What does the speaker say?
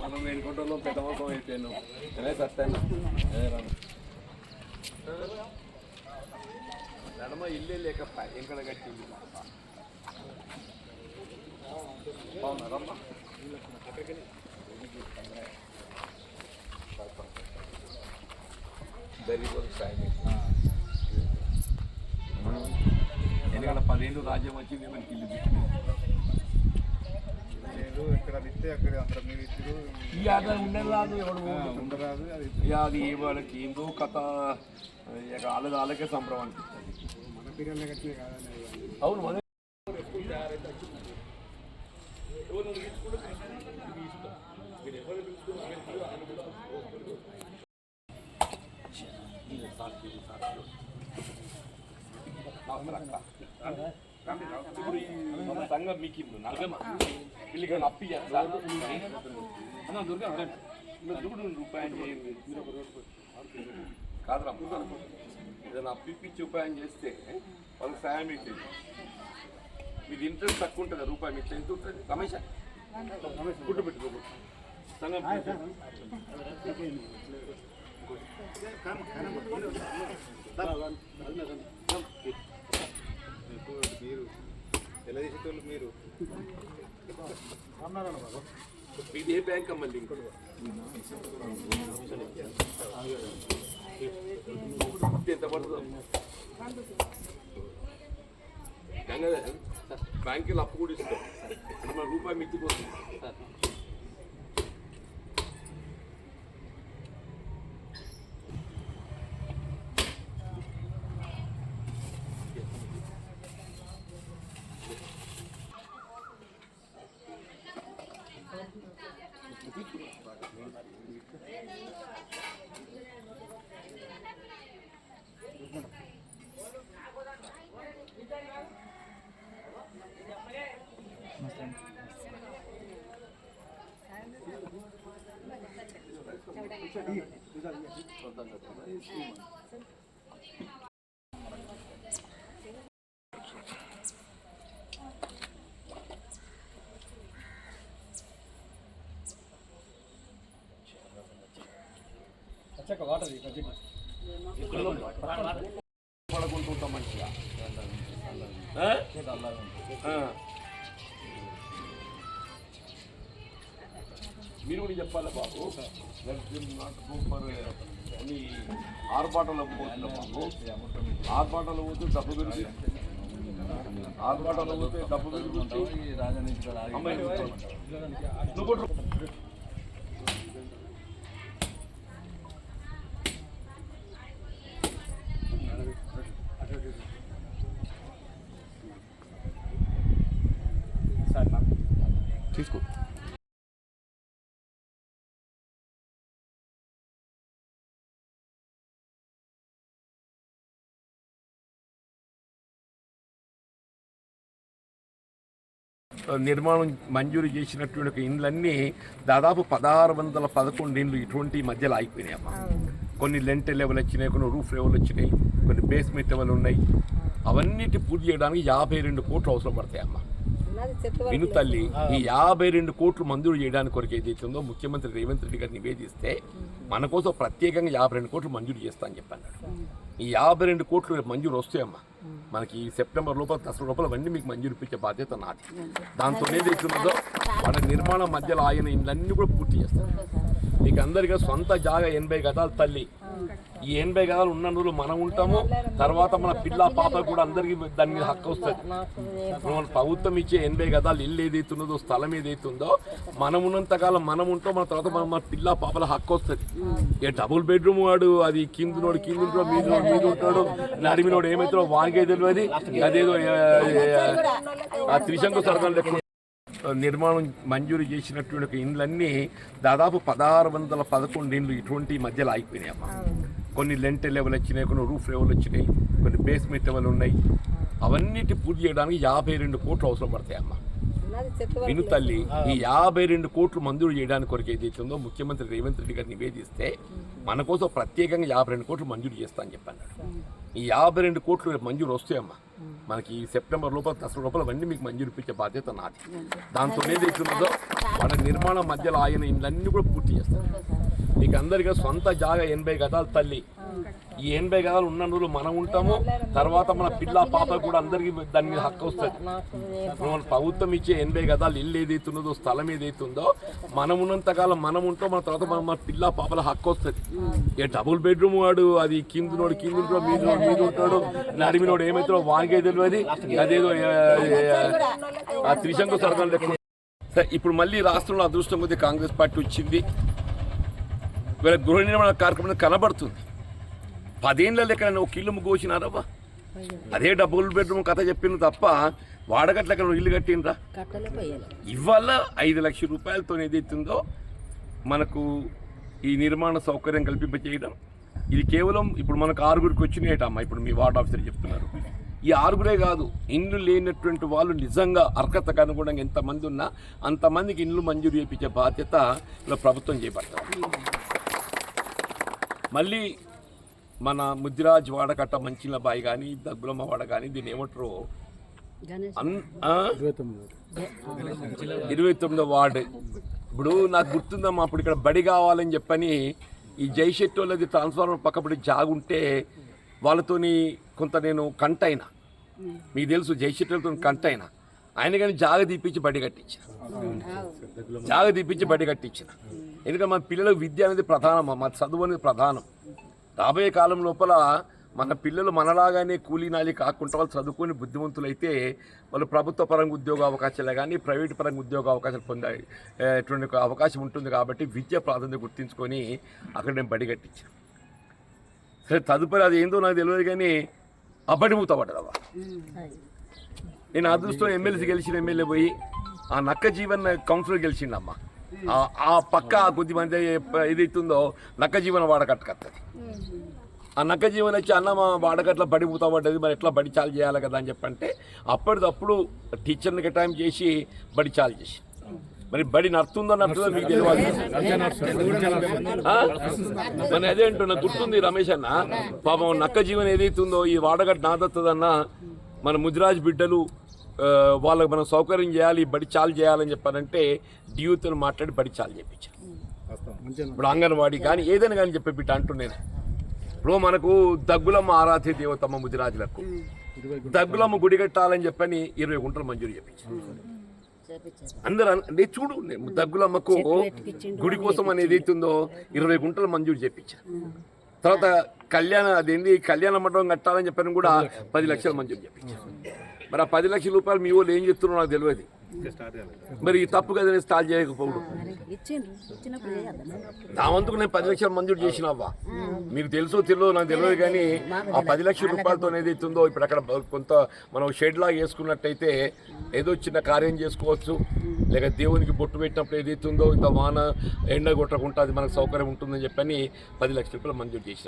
మనం వేడుకుంటాం పెద్ద అయిపోయాను అదే సత్తాను నడమ ఇల్లే లేక ఎక్కడ కట్టింది బాగున్నారమ్మా గరీబ్ సాయం ఎందుకంటే పదిహేను రాజ్యం వచ్చింది మనకి ఇల్లు పెట్టింది. లేదు ఇక్కడ ఇస్తే అక్కడ అందరం మీరు ఇద్దరు. ఈ ఆట ఎవడు ఉండరాదు అది ఇక అది వాళ్ళకి ఏందో కథ ఇక వాళ్ళది వాళ్ళకే సంబరం అనిపిస్తుంది. మన పిల్లలే కట్టినే కాదని అవును మన ఇప్పుడు ఈ మన సంఘం మీకు ఇల్లు నలభై వీళ్ళకి అప్పు చేస్తా అన్న దుర్గా దుర్గుడు రూపాయలు చేయండి కాదురా ఏదైనా అప్పు ఇప్పించి ఉపాయం చేస్తే వాళ్ళకి సాయం ఇచ్చేది మీది ఇంట్రెస్ట్ తక్కువ ఉంటుంది రూపాయి మీకు ఎంత ఉంటుంది రమేష్ గుడ్డు పెట్టుకో సంఘం మీరు ఎలా చేసేటోళ్ళు మీరు? ఏ బ్యాంక్ మళ్ళీ ఇంకోటి ఎంత పడుతుందో? గంగాధర్ బ్యాంకులో అప్పు కూడా ఇస్తాం. అంటే మన రూపాయి మిత్తిపోతుంది చూడండి పడుకుంటుంటాం మంచిగా. మీరు కూడా చెప్పాలి బాబు? నాట్ సూపర్ అని ఆర్భాటంలో పోతున్నా బాబు. ఆర్భాటంలో పోతే డబ్బు పెరుగుతుంది ఆర్భాటంలో పోతే డబ్బు పెరుగుతుంది అమ్మాయి నిర్మాణం మంజూరు చేసినటువంటి ఒక ఇండ్లన్నీ దాదాపు పదహారు వందల పదకొండు ఇండ్లు ఇటువంటి మధ్యలో ఆగిపోయినాయి అమ్మా. కొన్ని లెంట్ లెవెల్ వచ్చినాయి కొన్ని రూఫ్ లెవెల్ వచ్చినాయి కొన్ని బేస్మెంట్ లెవెల్ ఉన్నాయి. అవన్నిటి పూర్తి చేయడానికి యాభై రెండు కోట్లు అవసరం పడతాయి అమ్మా. విను తల్లి ఈ యాభై రెండు కోట్లు మంజూరు చేయడానికి కొరకు ఏదైతే ఉందో ముఖ్యమంత్రి రేవంత్ రెడ్డి గారు నివేదిస్తే మన కోసం ప్రత్యేకంగా యాభై రెండు కోట్లు మంజూరు చేస్తా అని చెప్పాను. ఈ యాభై రెండు కోట్లు రేపు మంజూరు వస్తాయమ్మా. మనకి ఈ సెప్టెంబర్ లోపల దసరా లోపల అవన్నీ మీకు మంజూరు ఇప్పించే బాధ్యత నాది. దాంతో ఏదైతే మన నిర్మాణం మధ్యలో ఆయన ఇళ్ళన్నీ కూడా పూర్తి చేస్తాం మీకు అందరికీ సొంత జాగా ఎనభై గదాలు తల్లి. ఈ ఎనభై గదాలు ఉన్న రోజులు మనం ఉంటాము తర్వాత మన పిల్ల పాప కూడా అందరికీ దాని మీద హక్కు వస్తుంది. మన ప్రభుత్వం ఇచ్చే ఎనభై గదాలు ఇల్లు ఏదైతే ఉన్నదో స్థలం ఏదైతే ఉందో మనం ఉన్నంత కాలం మనం ఉంటాం మన తర్వాత మన మన పిల్ల పాపల హక్కు వస్తుంది. ఏ డబుల్ బెడ్రూమ్ వాడు అది కిందనోడు కింద ఉంటాడు మీద మీద ఉంటాడు నడిమినోడు ఏమైతాడో వానికే తెలియదు అదేదో ఆ త్రిశంకు సరదాలు లెక్క నిర్మాణం మంజూరు చేసినటువంటి ఇండ్లన్నీ దాదాపు పదహారు వందల పదకొండు ఇండ్లు ఇటువంటి మధ్యలో ఆగిపోయినాయి అమ్మా కొన్ని లెంట్ లెవెల్ వచ్చినాయి కొన్ని రూఫ్ లెవెల్ వచ్చినాయి కొన్ని బేస్మెంట్ లెవెల్ ఉన్నాయి. అవన్నిటి పూర్తి చేయడానికి యాభై రెండు కోట్లు అవసరం పడతాయి అమ్మా. విను తల్లి ఈ యాభై రెండు కోట్లు మంజూరు చేయడానికి కొరకు ఏదైతే ఉందో ముఖ్యమంత్రి రేవంత్ రెడ్డి గారు నివేదిస్తే మన కోసం ప్రత్యేకంగా యాభై రెండు కోట్లు మంజూరు చేస్తా అని చెప్పాను ఈ యాభై రెండు కోట్లు మంజూరు వస్తాయమ్మా మనకి ఈ సెప్టెంబర్ లోపల దసరా లోపల అవన్నీ మీకు మంజూరు ఇప్పించే బాధ్యత నాది. దాంతో ఏదైతున్నదో వాళ్ళ నిర్మాణం మధ్యలో ఆయన ఇళ్ళన్నీ కూడా పూర్తి చేస్తారు. మీకు అందరికీ సొంత జాగా ఎనభై గదాలు తల్లి. ఈ ఎనభై గదాలు ఉన్న రోజులు మనం ఉంటాము తర్వాత మన పిల్ల పాప కూడా అందరికీ దాని మీద హక్కు వస్తుంది. మన ప్రభుత్వం ఇచ్చే ఎనభై గదాలు ఇల్లు ఏదైతున్నదో స్థలం ఏదైతుందో మనం ఉన్నంతకాలం మనం ఉంటాం మన తర్వాత మన మన పిల్ల పాపల హక్కు వస్తుంది. ఏ డబుల్ బెడ్రూమ్ వాడు అది కిందనోడు కింద ఉంటాడు మీద మీద ఉంటాడు నడిమినోడు ఏమవుతాడో వానికే తెలియదు అదేదో ఆ, త్రిశంకు సరదాలు ఇప్పుడు మళ్ళీ రాష్ట్రంలో అదృష్టం కొద్దీ కాంగ్రెస్ పార్టీ వచ్చింది. వీళ్ళ గృహ నిర్మాణ కార్యక్రమం కనబడుతుంది. పదేళ్ళ లెక్క ఒక ఇల్లు ముగ్గోసినారవ్వా అదే డబుల్ బెడ్రూమ్ కథ చెప్పిన తప్ప వాడగట్ల ఎక్కడ ఇల్లు కట్టినరా కట్టలేపోయాలి ఇవాళ ఐదు లక్షల రూపాయలతో ఏదైతుందో మనకు ఈ నిర్మాణ సౌకర్యం కల్పింపచేయడం. ఇది కేవలం ఇప్పుడు మనకు ఆరుగురికి వచ్చినాయటమ్మా ఇప్పుడు మీ వార్డ్ ఆఫీసర్ చెప్తున్నారు. ఈ ఆరుగురే కాదు ఇండ్లు లేనటువంటి వాళ్ళు నిజంగా అర్హతకు అనుగుణంగా ఎంతమంది ఉన్నా అంతమందికి ఇండ్లు మంజూరు చేయించే బాధ్యత ఇలా ప్రభుత్వం చేపడతారు మళ్ళీ మన ముద్దిరాజ్ వాడకట్ట మంచిల బాయి కానీ దగ్గులమ్మ వాడ కానీ దీన్ని ఏమంటారు? ఇరవై తొమ్మిదో. వార్డు. ఇప్పుడు నాకు గుర్తుందమ్మా అప్పుడు ఇక్కడ బడి కావాలని చెప్పని ఈ జైశెట్టి వాళ్ళది ట్రాన్స్ఫార్మర్ పక్కపడి జాగుంటే వాళ్ళతోని కొంత నేను కంట అయినా మీకు తెలుసు జైశెట్టి వాళ్ళతో కంట అయినా ఆయన కానీ జాగ తీపిచ్చి బడి కట్టించిన జాగ తీపిచ్చి బడి కట్టించిన ఎందుకంటే మన పిల్లలకు విద్య అనేది ప్రధానం మన చదువు అనేది ప్రధానం. రాబోయే కాలం లోపల మన పిల్లలు మనలాగానే కూలీనాలి కాకుండా వాళ్ళు చదువుకుని బుద్ధిమంతులైతే వాళ్ళు ప్రభుత్వ పరంగా ఉద్యోగ అవకాశాలే కానీ ప్రైవేట్ పరంగా ఉద్యోగ అవకాశాలు పొందే ఎటువంటి అవకాశం ఉంటుంది కాబట్టి విద్య ప్రాధాన్యత గుర్తించుకొని అక్కడ నేను బడి కట్టించాను. సరే తదుపరి అది ఏందో నాకు తెలియదు కానీ అబ్బడి మూత పడ్డదవ్వ నేను అదృష్టం ఎమ్మెల్సీ గెలిచిన ఎమ్మెల్యే పోయి ఆ నక్క జీవన్ కౌన్సిలర్ గెలిచిండమ్మ. ఆ- ఆ పక్క కొద్ది మంది ఏదైతుందో నక్క జీవన వాడకట్టుకత్తది ఆ నక్క జీవన్ వచ్చి అన్న మా వాడకట్ల బడి పూత పడ్డది మరి ఎట్లా బడి చాలు చేయాలి కదా అని చెప్పంటే అప్పటిదప్పుడు టీచర్ని టైం చేసి బడి చాలు చేసి. మరి బడి నడుతుందో నడుతుందో మీకు తెలియదు? మరి అదే అంటున్నా గుర్తుంది రమేష్ అన్న. పాపం నక్క జీవన్ ఏదైతుందో ఈ వాడగట్టు నాదత్తదన్న మన ముదిరాజ్ బిడ్డలు వాళ్ళకి మనం సౌకర్యం చేయాలి బడి చాలు చేయాలని చెప్పారంటే డ్యూతో మాట్లాడి బడి చాలు చేయించాను ఇప్పుడు అంగన్వాడీ కానీ ఏదైనా కానీ చెప్పే బిడ్డ అంటున్నాను ఇప్పుడు మనకు దగ్గులమ్మ ఆరాధ్య దేవతమ్మ ముదిరాజులకు దగ్గులమ్మ గుడి కట్టాలని చెప్పని ఇరవై గుంటలు మంజూరు చేయించాను చేపించారు అందరూ అంటే చూడు నేను దగ్గులమ్మకు గుడి కోసం అనేది అవుతుందో ఇరవై గుంటలు మంజూరు చేయించారు తర్వాత కళ్యాణ అదేంటి కళ్యాణ మండపం కట్టాలని చెప్పని కూడా పది లక్షలు. మంజూరు చేయించారు మరి ఆ పది లక్షల రూపాయలు మీ వాళ్ళు ఏం చెప్తున్నారో నాకు తెలియదు. మరి ఈ తప్పు కదా నేను స్టార్ట్ చేయకపోవడం. నా వంతుకు నేను పది లక్షలు మంజూరు చేసిన అవ్వ మీకు తెలుసో తెలియదు నాకు తెలియదు కానీ ఆ పది లక్షల రూపాయలతో ఏది అవుతుందో ఇప్పుడు అక్కడ కొంత మనం షెడ్ లాగా వేసుకున్నట్టయితే ఏదో చిన్న కార్యం చేసుకోవచ్చు. లేక దేవునికి బొట్టు పెట్టినప్పుడు ఏదైతుందో ఇంత వాన ఎండ కొట్టకుండా అది మనకు సౌకర్యం ఉంటుందని చెప్పని పది లక్షల రూపాయలు మంజూరు చేసిన